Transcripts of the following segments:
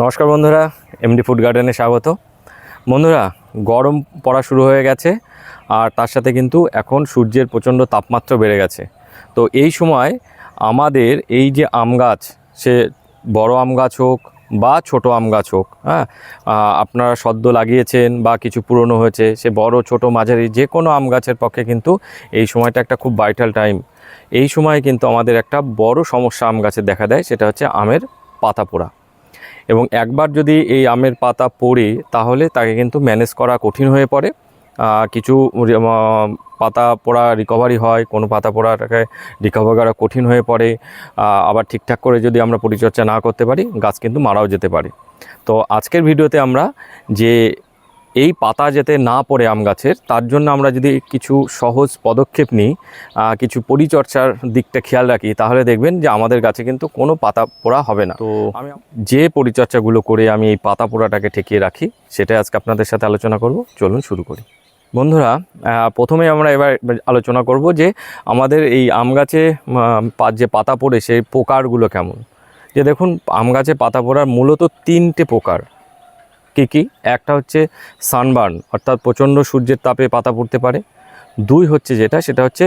নমস্কার বন্ধুরা MD food গার্ডেনে স্বাগত। বন্ধুরা, গরম পড়া শুরু হয়ে গেছে, আর তার সাথে কিন্তু এখন সূর্যের প্রচণ্ড তাপমাত্রা বেড়ে গেছে। তো এই সময় আমাদের এই যে আম গাছ, সে বড় আম গাছ হোক বা ছোট আম গাছ হোক হ্যাঁ আপনারা সদ্য লাগিয়েছেন বা কিছু পুরনো হয়েছে, সে বড়, ছোট, মাঝারি যে কোনো আম গাছের পক্ষে কিন্তু এই সময়টা একটা খুব ভাইটাল টাইম এই সময় কিন্তু আমাদের একটা বড় সমস্যা আম গাছে দেখা দেয়, সেটা হচ্ছে আমের পাতা পোড়া এবং একবার যদি এই আমের পাতা পড়ে, তাহলে তাকে কিন্তু ম্যানেজ করা কঠিন হয়ে পড়ে। কিছু পাতা পোড়া রিকভারি হয়, কোনো পাতা পোড়াটাকে রিকভার করা কঠিন হয়ে পড়ে। আবার ঠিকঠাক করে যদি আমরা পরিচর্যা না করতে পারি, গাছ কিন্তু মারাও যেতে পারে। তো আজকের ভিডিওতে আমরা যে এই পাতা যাতে না পড়ে আম গাছের তার জন্য আমরা যদি কিছু সহজ পদক্ষেপ নিই কিছু পরিচর্যার দিকটা খেয়াল রাখি তাহলে দেখবেন যে আমাদের গাছে কিন্তু কোনো পাতা পোড়া হবে না। তো আমি যে পরিচর্যাগুলো করে আমি এই পাতা পোড়াটাকে ঠেকিয়ে রাখি সেটা আজকে আপনাদের সাথে আলোচনা করব। চলুন শুরু করি। বন্ধুরা প্রথমে আমরা এবার আলোচনা করব যে আমাদের এই আম গাছে যে পাতা পড়ে সেই পোকারগুলো কেমন? যে দেখুন আম গাছে পাতা পড়ার মূলত তিনটে পোকার। কী কী? একটা হচ্ছে সানবার্ন অর্থাৎ প্রচণ্ড সূর্যের তাপে পাতা পড়তে পারে। দুই হচ্ছে যেটা, সেটা হচ্ছে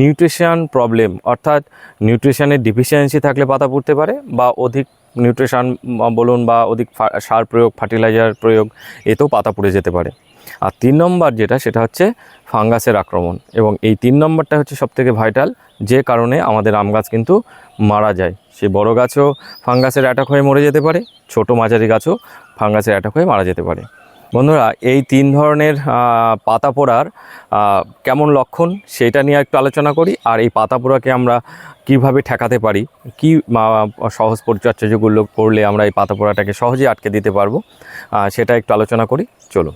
নিউট্রিশন প্রবলেম অর্থাৎ নিউট্রিশনের ডিফিসিয়েন্সি থাকলে পাতা পড়তে পারে বা অধিক নিউট্রিশন বলুন বা অধিক সার প্রয়োগ ফার্টিলাইজার প্রয়োগ, এতেও পাতা পড়ে যেতে পারে। আর তিন নম্বর যেটা, সেটা হচ্ছে ফাঙ্গাসের আক্রমণ। এবং এই তিন নম্বরটা হচ্ছে সবথেকে ভাইটাল যে কারণে আমাদের আম গাছ কিন্তু মারা যায়। সে বড় গাছও ফাঙ্গাসের অ্যাটাক হয়ে মরে যেতে পারে, ছোট মাঝারি গাছও ফাঙ্গাসের অ্যাটাক হয়ে মারা যেতে পারে। বন্ধুরা এই তিন ধরনের পাতা পোড়ার কেমন লক্ষণ সেটা নিয়ে একটু আলোচনা করি আর এই পাতা পোড়াকে আমরা কীভাবে ঠেকাতে পারি কি সহজ পরিচর্যা যেগুলো করলে আমরা এই পাতা পোড়াটাকে সহজেই আটকে দিতে পারব সেটা একটু আলোচনা করি চলো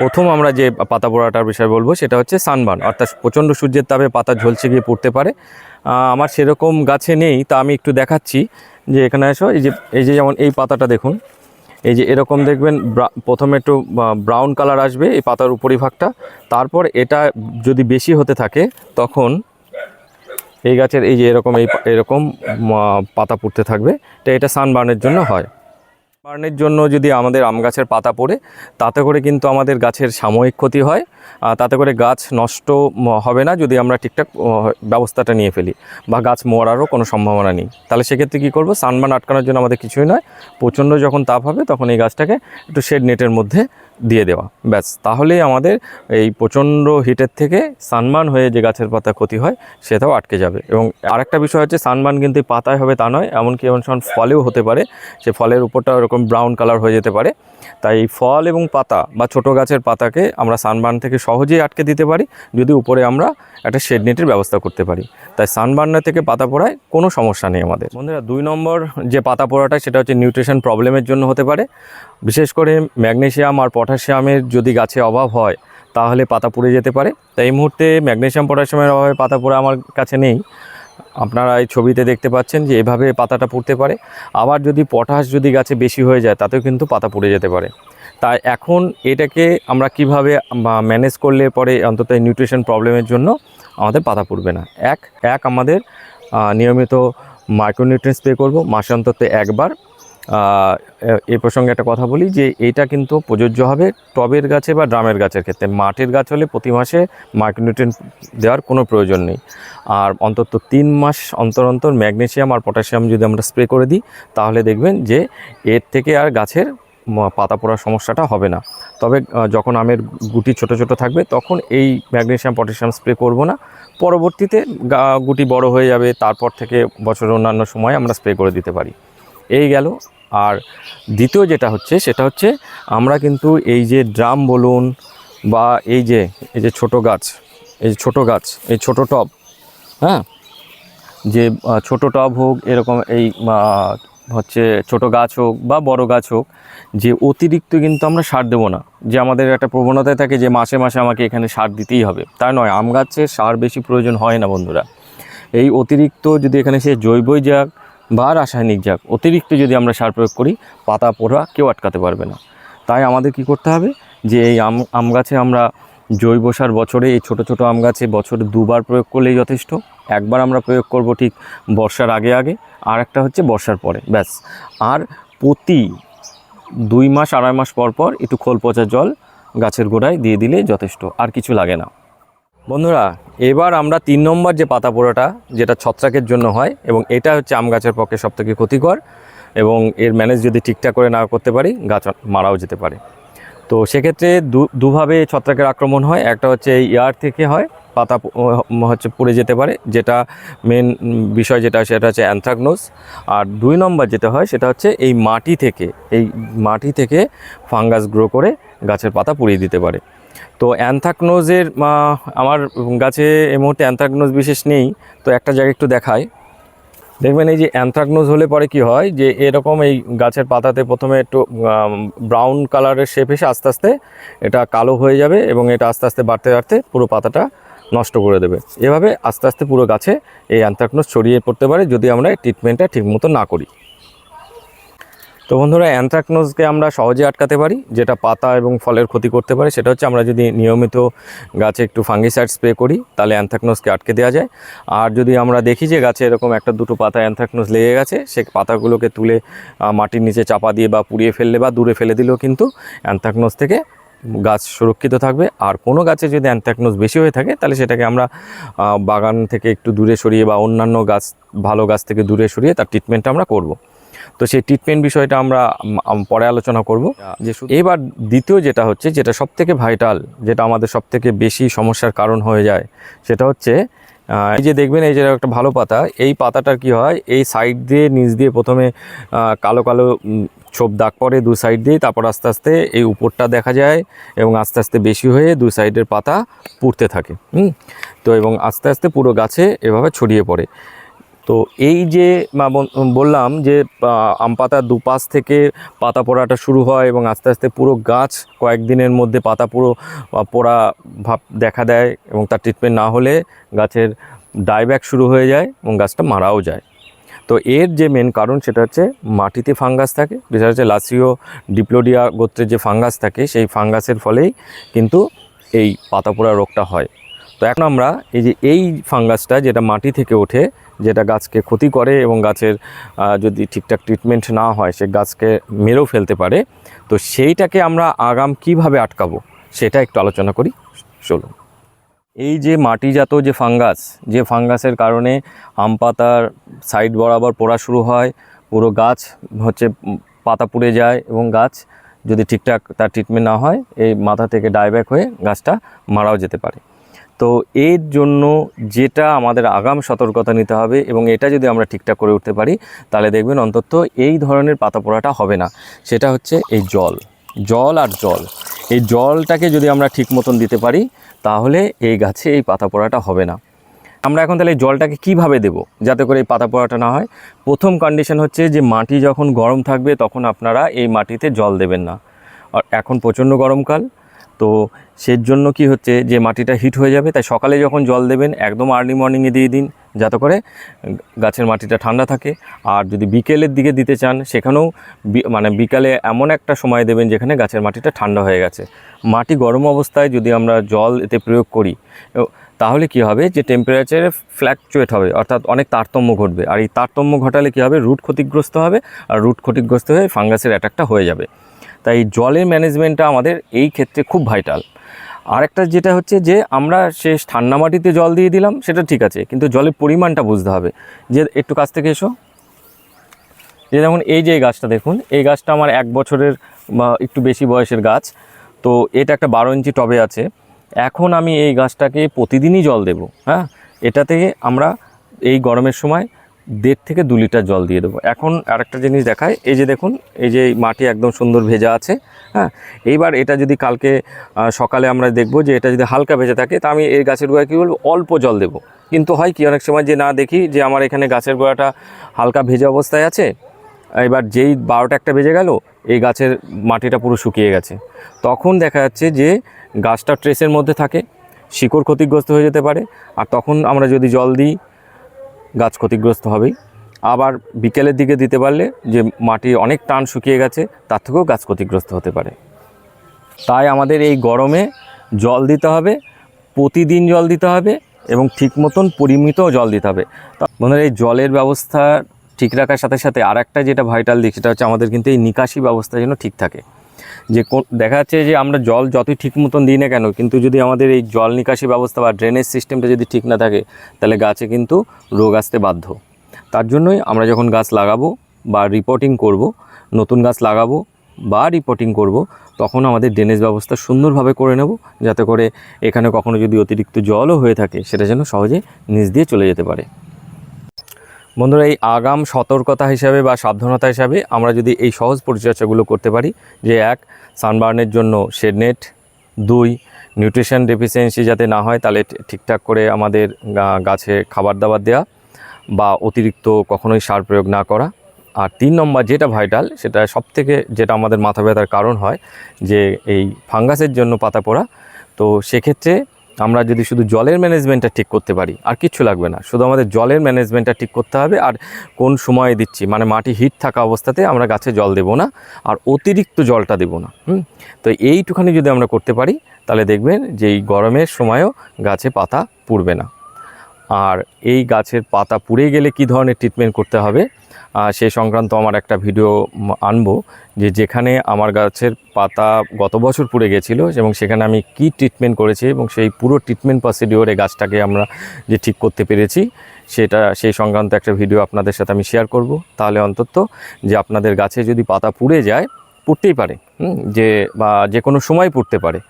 প্রথম আমরা যে পাতা পোড়াটার বিষয়ে বলব সেটা হচ্ছে সানবার্ন অর্থাৎ প্রচণ্ড সূর্যের তাপে পাতা ঝলসে গিয়ে পড়তে পারে। আমার সেরকম গাছে নেই তা আমি একটু দেখাচ্ছি যে এখানে এসো এই যে এই যে যেমন এই পাতাটা দেখুন এই যে এরকম দেখবেন প্রথমে একটু ব্রাউন কালার আসবে এই পাতার উপরিভাগটা। তারপর এটা যদি বেশি হতে থাকে, তখন এই গাছের এই যে এরকম, এই এরকম পাতা পড়তে থাকবে। তো এটা সানবার্নের জন্য হয়। বার্নের জন্য যদি আমাদের আম গাছের পাতা পড়ে, তাতে করে কিন্তু আমাদের গাছের সাময়িক ক্ষতি হয়। তাতে করে গাছ নষ্ট হবে না যদি আমরা ঠিকঠাক ব্যবস্থাটা নিয়ে ফেলি বা গাছ মরারও কোনো সম্ভাবনা নেই। তাহলে সেক্ষেত্রে কী করব? সানবান আটকানোর জন্য আমাদের কিছুই নয়। প্রচণ্ড যখন তাপ হবে তখন এই গাছটাকে একটু শেড নেটের মধ্যে দিয়ে দেওয়া। ব্যাস তাহলেই আমাদের এই প্রচণ্ড হিটের থেকে সানবার্ন হয়ে যে গাছের পাতা ক্ষতি হয়, সেটাও আটকে যাবে। এবং আরেকটা বিষয় হচ্ছে সানবার্ন কিন্তু পাতায় হবে তা নয়, এমনকি এমন ফলেও হতে পারে। সে ফলের উপরটা এরকম ব্রাউন কালার হয়ে যেতে পারে। তাই ফল এবং পাতা বা ছোট গাছের পাতাকে আমরা সানবার্ন থেকে সহজেই আটকে দিতে পারি, যদি উপরে আমরা একটা শেড নেটের ব্যবস্থা করতে পারি। তাই সানবার্নার থেকে পাতা পড়ায় কোনো সমস্যা নেই আমাদের। বন্ধুরা, দুই নম্বর যে পাতা পড়াটা, সেটা হচ্ছে নিউট্রিশন প্রবলেমের জন্য হতে পারে। বিশেষ করে ম্যাগনেসিয়াম আর পটাশিয়ামের যদি গাছে অভাব হয়, তাহলে পাতা পুড়ে যেতে পারে। তাই এই মুহূর্তে ম্যাগনেশিয়াম পটাশিয়ামের অভাবে পাতা পোড়া আমার কাছে নেই। আপনারা এই ছবিতে দেখতে পাচ্ছেন যে এভাবে পাতাটা পড়তে পারে। আবার যদি পটাশ যদি গাছে বেশি হয়ে যায়, তাতেও কিন্তু পাতা পড়ে যেতে পারে। তাই এখন এটাকে আমরা কীভাবে ম্যানেজ করলে পরে অন্তত নিউট্রিশন প্রবলেমের জন্য আমাদের পাতা পড়বে না। এক এক আমাদের নিয়মিত মাইক্রোনিউট্রেন স্প্রে করব। মাসে অন্তত একবার এ- প্রসঙ্গে একটা কথা বলি যে এটা কিন্তু প্রযোজ্য হবে টবের গাছে বা ড্রামের গাছের ক্ষেত্রে। মাটির গাছ হলে প্রতি মাসে মাইক্রোনিউট্রিয়েন্ট দেওয়ার কোনো প্রয়োজন নেই। আর অন্তত তিন মাস অন্তর অন্তর ম্যাগনেশিয়াম আর পটাশিয়াম যদি আমরা স্প্রে করে দিই, তাহলে দেখবেন যে এর থেকে আর গাছের পাতা পড়ার সমস্যাটা হবে না। তবে যখন আমের গুটি ছোট ছোট থাকবে, তখন এই ম্যাগনেশিয়াম, পটাশিয়াম স্প্রে করব না। পরবর্তীতে গুটি বড় হয়ে যাবে, তারপর থেকে বছরের অন্যান্য সময় আমরা স্প্রে করে দিতে পারি। এই গেল আর দ্বিতীয় যেটা হচ্ছে, সেটা হচ্ছে আমরা কিন্তু এই যে ড্রাম বলুন বা এই যে এই যে ছোট গাছ, এই যে ছোট গাছ, এই ছোট টব হ্যাঁ? যে ছোট টব হোক, এরকম এই হচ্ছে ছোট গাছ হোক বা বড় গাছ হোক, যে অতিরিক্ত কিন্তু আমরা সার দেবো না। যে আমাদের একটা প্রবণতায় থাকে যে মাসে মাসে আমাকে এখানে সার দিতেই হবে। তা নয়, আম গাছে সার বেশি প্রয়োজন হয় না বন্ধুরা। এই অতিরিক্ত যদি এখানে সে জৈবই যাক বা রাসায়নিক যাক অতিরিক্ত যদি আমরা সার প্রয়োগ করি, পাতা পোড়া কেউ আটকাতে পারবে না। তাই আমাদের কি করতে হবে? যে এই আম আম গাছে আমরা জৈব সার বছরে, এই ছোট ছোট আম গাছে বছরে দুবার প্রয়োগ করলেই যথেষ্ট। একবার আমরা প্রয়োগ করব ঠিক বর্ষার আগে আগে আর একটা হচ্ছে বর্ষার পরে, ব্যাস। আর প্রতি দুই মাস, আড়াই মাস পর পর একটু খোল পচা জল গাছের গোড়ায় দিয়ে দিলে যথেষ্ট, আর কিছু লাগে না। বন্ধুরা, এবার আমরা তিন নম্বর যে পাতা পোড়াটা যেটা ছত্রাকের জন্য হয়, এবং এটা হচ্ছে আম গাছের পক্ষে সবথেকে ক্ষতিকর, এবং এর ম্যানেজ যদি ঠিকঠাক করে না করতে পারি, গাছ মারাও যেতে পারে। তো সেক্ষেত্রে দু, দুভাবে ছত্রাকের আক্রমণ হয়, একটা হচ্ছে এই ইয়ার থেকে হয়, পাতা হচ্ছে পুড়ে যেতে পারে, যেটা মেন বিষয় যেটা, সেটা হচ্ছে অ্যানথ্রাকনোস আর দুই নম্বর যেটা হয়, সেটা হচ্ছে এই মাটি থেকে, এই মাটি থেকে ফাঙ্গাস গ্রো করে গাছের পাতা পুড়িয়ে দিতে পারে। তো অ্যানথ্রাকনোজের আহ, আমার গাছে এই মুহূর্তে অ্যানথ্রাকনোজ বিশেষ নেই তো একটা জায়গায় একটু দেখায় দেখবেন এই যে অ্যানথ্রাকনোজ হলে পরে কি হয় যে এরকম এই গাছের পাতাতে প্রথমে একটু ব্রাউন কালারের শেপ এসে আস্তে আস্তে এটা কালো হয়ে যাবে এবং এটা আস্তে আস্তে বাড়তে বাড়তে পুরো পাতাটা নষ্ট করে দেবে। এভাবে আস্তে আস্তে পুরো গাছে এই অ্যানথ্রাকনোজ ছড়িয়ে পড়তে পারে যদি আমরা ট্রিটমেন্টটা ঠিকমতো না করি। তো বন্ধুরা অ্যানথ্রাকনোজকে আমরা সহজে আটকাতে পারি, যেটা পাতা এবং ফলের ক্ষতি করতে পারে। সেটা হচ্ছে আমরা যদি নিয়মিত গাছে একটু ফাঙ্গিসাইড স্প্রে করি, তাহলে অ্যানথ্রাকনোজকে আটকে দেওয়া যায়। আর যদি আমরা দেখি যে গাছে এরকম একটা দুটো পাতা অ্যানথ্রাকনোজ লেগে গেছে, সে পাতাগুলোকে তুলে মাটির নিচে চাপা দিয়ে বা পুড়িয়ে ফেললে বা দূরে ফেলে দিলেও কিন্তু অ্যানথ্রাকনোজ থেকে গাছ সুরক্ষিত থাকবে। আর কোনো গাছে যদি অ্যানথ্রাকনোজ বেশি হয়ে থাকে, তাহলে সেটাকে আমরা বাগান থেকে একটু দূরে সরিয়ে বা অন্যান্য গাছ, ভালো গাছ থেকে দূরে সরিয়ে তার ট্রিটমেন্টটা আমরা করব। তো সেই ট্রিটমেন্ট বিষয়টা আমরা পরে আলোচনা করব। যে এবার দ্বিতীয় যেটা হচ্ছে যেটা সব থেকে ভাইটাল যেটা আমাদের সব থেকে বেশি সমস্যার কারণ হয়ে যায় সেটা হচ্ছে এই যে দেখবেন এই যে একটা ভালো পাতা এই পাতাটার কি হয় এই সাইড দিয়ে নিচ দিয়ে প্রথমে কালো কালো ছোপ দাগ পড়ে দু সাইড দিয়ে তারপর আস্তে আস্তে এই উপরটা দেখা যায় এবং আস্তে আস্তে বেশি হয়ে দু সাইডের পাতা পুড়তে থাকে হুম? তো এবং আস্তে আস্তে পুরো গাছে এভাবে ছড়িয়ে পড়ে। তো এই যে বললাম যে আম পাতার দুপাশ থেকে পাতা পড়াটা শুরু হয় এবং আস্তে আস্তে পুরো গাছ কয়েকদিনের মধ্যে পাতা পুরো পোড়া ভাব দেখা দেয় এবং তার ট্রিটমেন্ট না হলে গাছের ডাইব্যাক শুরু হয়ে যায় এবং গাছটা মারাও যায়। তো এর যে মেন কারণ সেটা হচ্ছে মাটিতে ফাঙ্গাস থাকে বিশেষ হচ্ছে লাসিও ডিপ্লোডিয়া গোত্রের যে ফাঙ্গাস থাকে, সেই ফাঙ্গাসের ফলেই কিন্তু এই পাতা পোড়া রোগটা হয়। তো এখন আমরা এই যে এই ফাঙ্গাসটা যেটা মাটি থেকে ওঠে যেটা গাছকে ক্ষতি করে এবং গাছের যদি ঠিকঠাক ট্রিটমেন্ট না হয়, সে গাছকে মেরেও ফেলতে পারে। তো সেইটাকে আমরা আগাম কীভাবে আটকাবো, সেটা একটু আলোচনা করি। চলুন। এই যে মাটিজাত যে ফাঙ্গাস, যে ফাঙ্গাসের কারণে আম পাতার সাইড বরাবর পোড়া শুরু হয়, পুরো গাছ হচ্ছে পাতা পুড়ে যায় এবং গাছ যদি ঠিকঠাক তার ট্রিটমেন্ট না হয়, এই মাথা থেকে ডাইব্যাক হয়ে গাছটা মারাও যেতে পারে। তো এর জন্য যেটা আমাদের আগাম সতর্কতা নিতে হবে এবং এটা যদি আমরা ঠিকঠাক করে উঠতে পারি, তাহলে দেখবেন অন্তত এই ধরনের পাতা পোড়াটা হবে না। সেটা হচ্ছে এই জল জল আর জল। এই জলটাকে যদি আমরা ঠিক মতন দিতে পারি, তাহলে এই গাছে এই পাতা পোড়াটা হবে না। আমরা এখন তাহলে জলটাকে কীভাবে দেব, যাতে করে এই পাতা পোড়াটা না হয়? প্রথম কন্ডিশন হচ্ছে যে মাটি যখন গরম থাকবে, তখন আপনারা এই মাটিতে জল দেবেন না। আর এখন প্রচণ্ড গরমকাল তো সের জন্য কি হচ্ছে যে মাটিটা হিট হয়ে যাবে, তাই সকালে যখন জল দেবেন, একদম আর্লি মর্নিংয়ে দিয়ে দিন, যাতে করে গাছের মাটিটা ঠান্ডা থাকে। আর যদি বিকেলের দিকে দিতে চান, সেখানেও মানে বিকালে এমন একটা সময় দেবেন যেখানে গাছের মাটিটা ঠান্ডা হয়ে গেছে। মাটি গরম অবস্থায় যদি আমরা জল এতে প্রয়োগ করি তাহলে কি হবে যে টেম্পারেচারে ফ্ল্যাকচুয়েট হবে, অর্থাৎ অনেক তারতম্য ঘটবে। আর এই তারতম্য ঘটালে কি হবে? রুট ক্ষতিগ্রস্ত হবে, আর রুট ক্ষতিগ্রস্ত হয়ে ফাঙ্গাসের অ্যাটাকটা হয়ে যাবে। তাই জলের ম্যানেজমেন্টটা আমাদের এই ক্ষেত্রে খুব ভাইটাল। আরেকটা যেটা হচ্ছে যে, আমরা সে ঠান্ডা মাটিতে জল দিয়ে দিলাম, সেটা ঠিক আছে, কিন্তু জলের পরিমাণটা বুঝতে হবে। যে, একটু কাছ থেকে এসো। যে যেমন এই যে গাছটা দেখুন, এই গাছটা আমার এক বছরের বা একটু বেশি বয়সের গাছ। তো এটা একটা বারো ইঞ্চি টবে আছে। এখন আমি এই গাছটাকে প্রতিদিনই জল দেব হ্যাঁ? এটা থেকে আমরা এই গরমের সময় দেড় থেকে দু লিটার জল দিয়ে দেবো। এখন আরেকটা জিনিস দেখায় এই যে দেখুন, এই যে মাটি একদম সুন্দর ভেজা আছে হ্যাঁ? এইবার এটা যদি কালকে সকালে আমরা দেখব যে এটা যদি হালকা ভেজে থাকে, তা আমি এই গাছের গোড়ায় কী বলব, অল্প জল দেবো। কিন্তু হয় কি, অনেক সময় যে না দেখি যে আমার এখানে গাছের গোড়াটা হালকা ভেজে অবস্থায় আছে, এবার যেই বারোটা একটা বেজে গেল, এই গাছের মাটিটা পুরো শুকিয়ে গেছে। তখন দেখা যাচ্ছে যে গাছটা ট্রেসের মধ্যে থাকে, শিকড় ক্ষতিগ্রস্ত হয়ে যেতে পারে, আর তখন আমরা যদি জল দিই গাছ ক্ষতিগ্রস্ত হবেই। আবার বিকেলের দিকে দিতে পারলে যে মাটি অনেক টান শুকিয়ে গেছে, তার থেকেও গাছ ক্ষতিগ্রস্ত হতে পারে। তাই আমাদের এই গরমে জল দিতে হবে, প্রতিদিন জল দিতে হবে এবং ঠিক মতন পরিমিত জল দিতে হবে। বন্ধুরা, এই জলের ব্যবস্থা ঠিক রাখার সাথে সাথে আর একটা যেটা ভাইটাল দিক, সেটা হচ্ছে আমাদের কিন্তু এই নিকাশি ব্যবস্থা যেন ঠিক থাকে। যে দেখা যাচ্ছে যে আমরা জল যতই ঠিক মতন দিই না কেন, কিন্তু যদি আমাদের এই জল নিকাশি ব্যবস্থা বা ড্রেনেজ সিস্টেমটা যদি ঠিক না থাকে, তাহলে গাছে কিন্তু রোগ আসতে বাধ্য। তার জন্যই আমরা যখন গাছ লাগাবো বা রিপোর্টিং করব, নতুন গাছ লাগাবো বা রিপোর্টিং করব, তখন আমাদের ড্রেনেজ ব্যবস্থা সুন্দরভাবে করে নেব, যাতে করে এখানে কখনো যদি অতিরিক্ত জলও হয়ে থাকে, সেটা যেন সহজে নিচ দিয়ে চলে যেতে পারে। বন্ধুরা, এই আগাম সতর্কতা হিসাবে বা সাবধানতা হিসাবে আমরা যদি এই সহজ পরিচর্যাগুলো করতে পারি, যে এক সানবার্নের জন্য শেড নেট দুই নিউট্রিশন ডেফিসিয়েন্সি যাতে না হয়, তাহলে ঠিকঠাক করে আমাদের গাছে খাবার দাবার দেওয়া বা অতিরিক্ত কখনোই সার প্রয়োগ না করা। আর তিন নম্বর যেটা ভাইটাল সেটা সবথেকে যেটা আমাদের মাথা ব্যথার কারণ হয়, যে এই ফাঙ্গাসের জন্য পাতা পড়া। তো সেক্ষেত্রে আমরা যদি শুধু জলের ম্যানেজমেন্টটা ঠিক করতে পারি, আর কিচ্ছু লাগবে না। শুধু আমাদের জলের ম্যানেজমেন্টটা ঠিক করতে হবে, আর কোন সময়ে দিচ্ছি মানে মাটি হিট থাকা অবস্থাতে আমরা গাছে জল দেবো না, আর অতিরিক্ত জলটা দেবো না, হুম? তো এইটুখানি যদি আমরা করতে পারি, তাহলে দেখবেন যে এই গরমের সময়ও গাছে পাতা পুড়বে না। আর এই গাছের পাতা পুড়ে গেলে কি ধরনের ট্রিটমেন্ট করতে হবে? সেই সংক্রান্ত আমার একটা ভিডিও আনব যে যেখানে আমার গাছের পাতা গত বছর পুড়ে গেছিল এবং সেখানে আমি কি ট্রিটমেন্ট করেছি এবং সেই পুরো ট্রিটমেন্ট প্রসিডিওরে গাছটাকে আমরা যে ঠিক করতে পেরেছি, সেটা সেই সংক্রান্ত একটা ভিডিও আপনাদের সাথে আমি শেয়ার করব। তাহলে অন্তত যে আপনাদের গাছে যদি পাতা পুড়ে যায়, পুড়তেই পারে যে বা যে কোনো সময় পুড়তে পারে।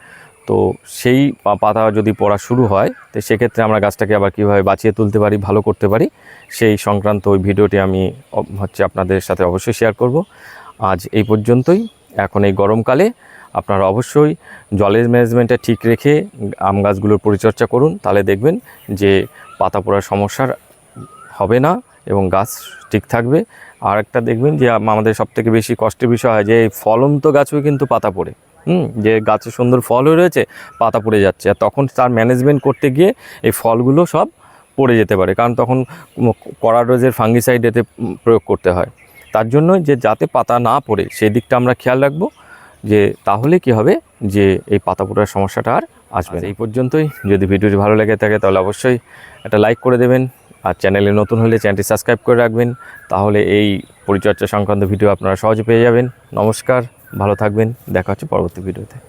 তো সেই পাতা যদি পড়া শুরু হয়, তো সেক্ষেত্রে আমরা গাছটাকে আবার কীভাবে বাঁচিয়ে তুলতে পারি, ভালো করতে পারি, সেই সংক্রান্ত ওই ভিডিওটি আমি হচ্ছে আপনাদের সাথে অবশ্যই শেয়ার করব। আজ এই পর্যন্তই। এখন এই গরমকালে আপনারা অবশ্যই জলের ম্যানেজমেন্টটা ঠিক রেখে আম গাছগুলোর পরিচর্যা করুন। তাহলে দেখবেন যে পাতা পড়ার সমস্যার হবে না এবং গাছ ঠিক থাকবে। আর একটা দেখবেন যে আম- আমাদের সবথেকে বেশি কষ্টের বিষয় হয় যে ফলন্ত গাছও কিন্তু পাতা পড়ে। হুম, যে গাছে সুন্দর ফল হয়ে রয়েছে, পাতা পড়ে যাচ্ছে। আর তখন তার ম্যানেজমেন্ট করতে গিয়ে এই ফলগুলো সব পড়ে যেতে পারে। কারণ তখন করাডোজের ফাঙ্গিসাইড এতে প্রয়োগ করতে হয়। তার জন্য যে যাতে পাতা না পড়ে, সেই দিকটা আমরা খেয়াল রাখব যে তাহলে কি হবে? যে এই পাতা পড়ার সমস্যাটা আর আসবে না। এই পর্যন্তই। যদি ভিডিওটি ভালো লেগে থাকে, তাহলে অবশ্যই একটা লাইক করে দেবেন। আর চ্যানেলে নতুন হলে চ্যানেলটি সাবস্ক্রাইব করে রাখবেন। তাহলে এই পরিচর্যা সংক্রান্ত ভিডিও আপনারা সহজে পেয়ে যাবেন। নমস্কার। ভালো থাকবেন দেখা হচ্ছে পরবর্তী ভিডিওতে।